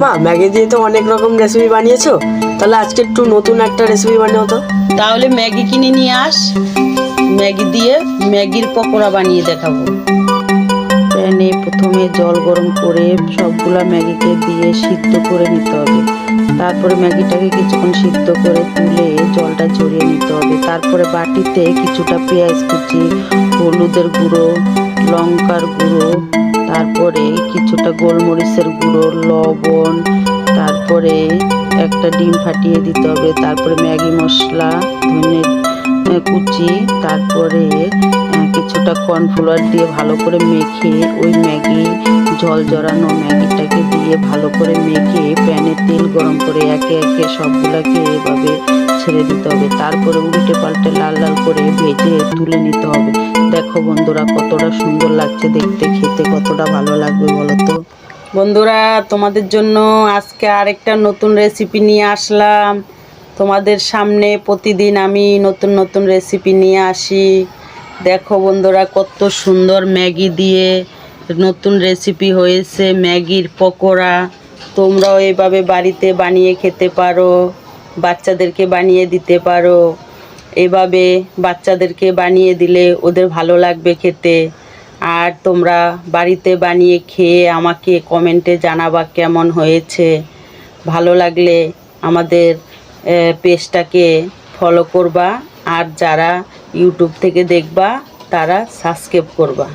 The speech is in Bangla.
মা ম্যাগি দিয়ে তো অনেক রকম রেসিপি বানিয়েছো, তাহলে আজকে একটু নতুন একটা রেসিপি বানিয়ে তো। তাহলে ম্যাগি কিনে নিয়ে আস, ম্যাগি দিয়ে ম্যাগির পকোড়া বানিয়ে দেখাবো। প্যানে প্রথমে জল গরম করে সবগুলা ম্যাগিকে দিয়ে সিদ্ধ করে নিতে হবে। তারপরে ম্যাগিটাকে কিছুক্ষণ সিদ্ধ করে তুলে জলটা ঝরিয়ে নিতে হবে। তারপরে বাটিতে কিছুটা পেঁয়াজ কুচি, হলুদের গুঁড়ো, লঙ্কার গুঁড়ো তারপরে কিছুটা গোলমরিচের গুঁড়ো, লবণ, তারপরে একটা ডিম ফাটিয়ে দিতে হবে, তারপরে ম্যাগি মশলা, ধনে কুচি, তারপরে কিছুটা কর্নফ্লাওয়ার দিয়ে ভালো করে মেখে ওই ম্যাগি, জল জড়ানো ম্যাগিটাকে দিয়ে ভালো করে মেখে প্যানে তেল গরম করে একে একে সবগুলাকে এভাবে ছেড়ে দিতে হবে। তারপরে উল্টে পাল্টে লাল লাল করে ভেজে তুলে নিতে হবে। দেখো বন্ধুরা, কতটা সুন্দর লাগছে দেখতে, খেতে কতটা ভালো লাগবে বলো তো? বন্ধুরা, তোমাদের জন্য আজকে আরেকটা নতুন রেসিপি নিয়ে আসলাম। তোমাদের সামনে প্রতিদিন আমি নতুন নতুন রেসিপি নিয়ে আসি। দেখো বন্ধুরা, কত সুন্দর ম্যাগি দিয়ে নতুন রেসিপি হয়েছে, ম্যাগির পকোড়া। তোমরাও এভাবে বাড়িতে বানিয়ে খেতে পারো। বাচ্চাদেরকে বানিয়ে দিতে পারো। এভাবে বাচ্চাদেরকে বানিয়ে দিলে ওদের ভালো লাগবে খেতে। আর তোমরা বাড়িতে বানিয়ে খেয়ে আমাকে কমেন্টে জানাবা কেমন হয়েছে। ভালো লাগলে আমাদের পেজটাকে ফলো করবা। আর যারা ইউটিউব থেকে দেখবা, তারা সাবস্ক্রাইব করবা।